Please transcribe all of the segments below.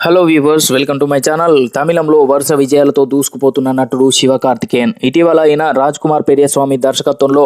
Hello viewers welcome to my channel తమిళంలో వరుస విజయాలతో దూసుకుపోతున్న నటుడు శివకార్తికేయన్ ఇటీవల అయిన రాజ్ కుమార్ పెరియస్వామి దర్శకత్వంలో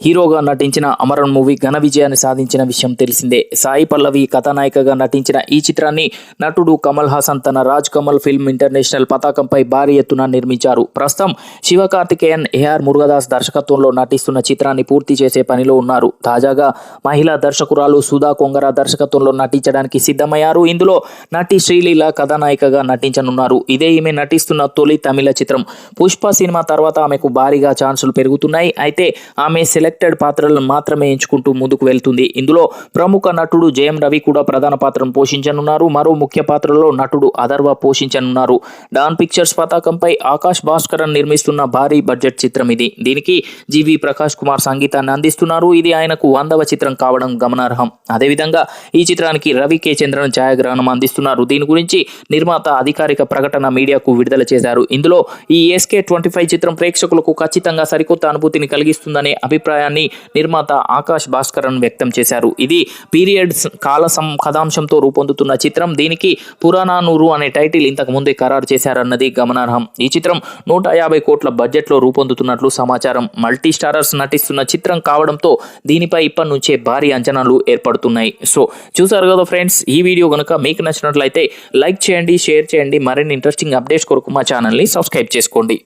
హీరోగా నటించిన అమరన్ మూవీ ఘన విజయాన్ని సాధించిన విషయం తెలిసిందే. సాయి పల్లవి కథానాయికగా నటించిన ఈ చిత్రాన్ని నటుడు కమల్ హాసన్ తన రాజ్ కమల్ ఫిల్మ్ ఇంటర్నేషనల్ పతాకంపై భారీ ఎత్తున నిర్మించారు. ప్రస్తుతం శివకార్తికేయన్ ఏఆర్ మురుగదాస్ దర్శకత్వంలో నటిస్తున్న చిత్రాన్ని పూర్తి చేసే పనిలో ఉన్నారు. తాజాగా మహిళా దర్శకురాలు సుధా కొంగర దర్శకత్వంలో నటించడానికి సిద్ధమయ్యారు. ఇందులో నటి శ్రీలీల కథానాయికగా నటించనున్నారు. ఇదే ఈమె నటిస్తున్న తొలి తమిళ చిత్రం. పుష్ప సినిమా తర్వాత ఆమెకు భారీగా ఛాన్సులు పెరుగుతున్నాయి. అయితే ఆమె సెలెక్టెడ్ పాత్రలను మాత్రమే ఎంచుకుంటూ ముందుకు వెళ్తుంది. ఇందులో ప్రముఖ నటుడు జయం రవి కూడా ప్రధాన పాత్రను పోషించనున్నారు. మరో ముఖ్య పాత్రలో నటుడు అదర్వ పోషించనున్నారు. డాన్ పిక్చర్స్ పతాకంపై ఆకాష్ భాస్కరన్ నిర్మిస్తున్న భారీ బడ్జెట్ చిత్రం ఇది. దీనికి జీవి ప్రకాష్ కుమార్ సంగీతాన్ని అందిస్తున్నారు. ఇది ఆయనకు వందవ చిత్రం కావడం గమనార్హం. అదేవిధంగా ఈ చిత్రానికి రవి కే. చంద్రన్ ఛాయాగ్రహణం అందిస్తున్నారు. దీని గురించి నిర్మాత అధికారిక ప్రకటన మీడియాకు విడుదల చేశారు. ఇందులో ఈ ఎస్కే ట్వంటీ ఫైవ్ చిత్రం ప్రేక్షకులకు ఖచ్చితంగా సరికొత్త అనుభూతిని కలిగిస్తుందనే అభిప్రాయాన్ని నిర్మాత ఆకాష్ భాస్కరన్ వ్యక్తం చేశారు. ఇది పీరియడ్స్ కాల సం కథాంశంతో రూపొందుతున్న చిత్రం. దీనికి పురాణానూరు అనే టైటిల్ ఇంతకు ముందే ఖరారు చేశారన్నది గమనార్హం. ఈ చిత్రం నూట యాభై కోట్ల బడ్జెట్లో రూపొందుతున్నట్లు సమాచారం. మల్టీ స్టారర్స్ నటిస్తున్న చిత్రం కావడంతో దీనిపై ఇప్పటి నుంచే భారీ అంచనాలు ఏర్పడుతున్నాయి. సో చూసారు కదా ఫ్రెండ్స్ ఈ వీడియో కనుక మీకు నచ్చినట్లయితే లైక్ చేయండి షేర్ చేయండి. మరిన్ని ఇంట్రెస్టింగ్ అప్డేట్స్ కొరకు మా ఛానల్ని సబ్స్క్రైబ్ చేసుకోండి.